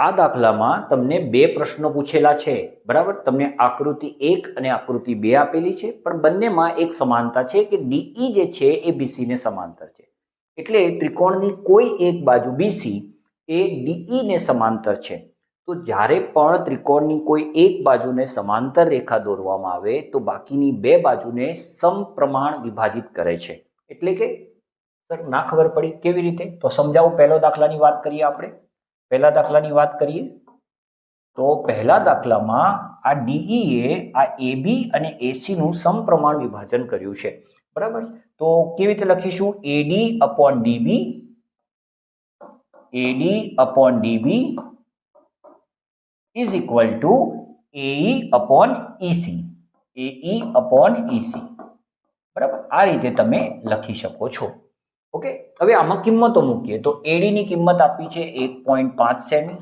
આ દાખલામાં તમને બે પ્રશ્નો પૂછેલા છે. બરાબર? તમને આકૃતિ એક અને આકૃતિ બે આપેલી છે, પણ બંનેમાં એક સમાનતા છે કે ડીઈ જે છે એ બીસીને સમાંતર છે. એટલે ત્રિકોણની કોઈ એક બાજુ બીસી એ ડીઈને સમાંતર છે. તો જ્યારે પણ ત્રિકોણની કોઈ એક બાજુને સમાંતર રેખા દોરવામાં આવે, તો બાકીની બે બાજુને સમપ્રમાણ વિભાજિત કરે છે. એટલે કે, સર ના ખબર પડી કેવી રીતે? તો સમજાવો, પહેલો દાખલાની વાત કરીએ આપણે. પહેલા દાખલાની વાત કરીએ, તો પહેલા દાખલામાં આ ડીઈ એ આ એબી અને એસી નું સમપ્રમાણ વિભાજન કર્યું છે. બરાબર? તો કેવી રીતે લખીશું? AD upon DB AD upon DB is equal to AE upon EC AE upon EC બરાબર? આ રીતે તમે લખી શકો છો. ઓકે? હવે આમાં કિંમતો મૂકીએ. તો એડી ની કિંમત આપી છે એક પોઈન્ટ પાંચ સેમી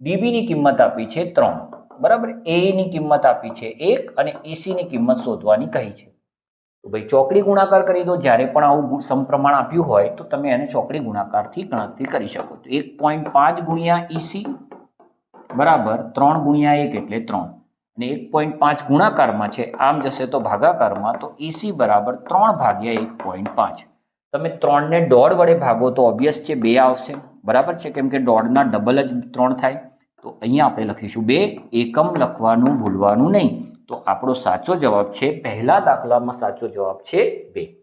ડીબી ની કિંમત આપી છે ત્રણ. બરાબર? એ ની કિંમત આપી છે એક અને EC ની કિંમત શોધવાની કહી છે. તો ભાઈ ચોકડી ગુણાકાર કરી દો. જ્યારે પણ આવું સમપ્રમાણ આપ્યું હોય, તો તમે એને ચોકડી ગુણાકારથી ગણતરી કરી શકો. તો એક પોઈન્ટ પાંચ ગુણ્યા ઈસી બરાબર? ત્રણ ગુણ્યા એક એટલે ત્રણ. અને એક પોઈન્ટ પાંચ ગુણાકારમાં છે, આમ જશે તો ભાગાકારમાં, તો ઈસી બરાબર ત્રણ ભાગ્યા એક પોઈન્ટ પાંચ. તમે ત્રણને દોઢ વડે ભાગો તો ઓબ્વિયસ છે, બે આવશે. બરાબર છે? કેમ કે દોઢના ડબલ જ ત્રણ થાય. તો અહીંયા આપણે લખીશું, બે એકમ લખવાનું ભૂલવાનું નહીં. તો આપણો સાચો જવાબ છે, પહેલા દાખલામાં સાચો જવાબ છે, બે.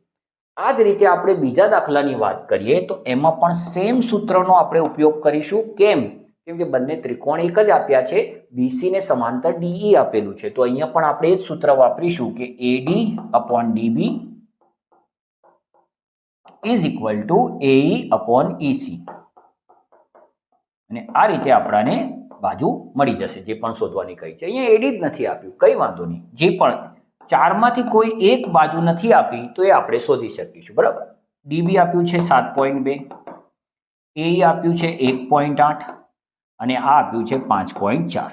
આ જ રીતે આપણે બીજા દાખલાની વાત કરીએ, તો એમાં પણ સેમ સૂત્રનો આપણે ઉપયોગ કરીશું. કેમ? કેમ કે બંને ત્રિકોણ એક જ આપ્યા છે, BC ને સમાંતર ડીઈ આપેલું છે. તો અહીંયા પણ આપણે એ જ સૂત્ર વાપરીશું કે AD upon DB is equal to AE upon EC અને આ રીતે આપણાને બાજુ મળી જશે, જે પણ શોધવાની કહી છે. અહીંયા એડી જ નથી આપ્યું, કઈ વાંધો નહીં. જે પણ ચારમાંથી કોઈ એક બાજુ નથી આપી, તો એ આપણે શોધી શકીશું, બરાબર? ડીબી આપ્યું છે સાત પોઈન્ટ બે, એ આપ્યું છે એક પોઈન્ટ આઠ, અને આ આપ્યું છે પાંચ પોઈન્ટ ચાર.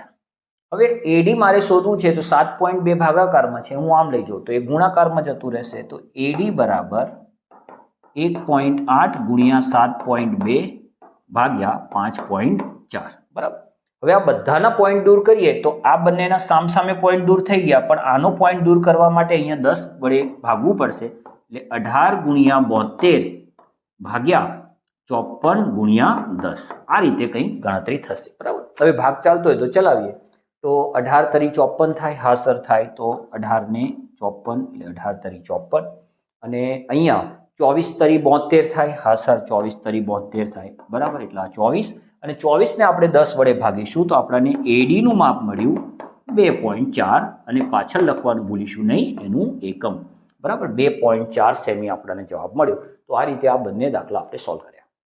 હવે એડી મારે શોધવું છે, તો સાત પોઈન્ટ બે ભાગાકારમાં છે, હું આમ લઈ જાઉં, તો એ ગુણાકારમાં જતું રહેશે, તો એડી બરાબર એક પોઈન્ટ આઠ ગુણ્યા સાત પોઈન્ટ બે ભાગ્યા પાંચ પોઈન્ટ ચાર. બરાબર. હવે આ બધાના પોઈન્ટ દૂર કરીએ તો આ બંનેના સામસામે પોઈન્ટ દૂર થઈ ગયા, પણ આનો પોઈન્ટ દૂર કરવા માટે અહીંયા દસ વડે ભાગવું પડશે. એટલે અઢાર ગુણ્યા બોતેર ભાગ્યા ચોપન ગુણ્યા દસ. આ રીતે કંઈ ગણતરી થશે. બરાબર. હવે ભાગ ચાલતો હોય તો ચલાવીએ. તો અઢાર તરી ચોપન થાય, હા સર થાય, તો અઢારને ચોપન, એટલે અઢાર તરી ચોપન. અને અહીંયા ચોવીસ તરી બોતેર થાય. હા, સર, ચોવીસ તરી બોતેર થાય. બરાબર, એટલે આ ચોવીસ અને ચોવીસને આપણે દસ વડે ભાગીશું તો આપણને એડીનું માપ મળ્યું બે પોઈન્ટ ચાર અને પાછળ લખવાનું ભૂલીશું નહીં, એનું એકમ. બરાબર, બે પોઈન્ટ ચાર સેમી આપણને જવાબ મળ્યો. તો આ રીતે આ બંને દાખલા આપણે સોલ્વ કર્યા.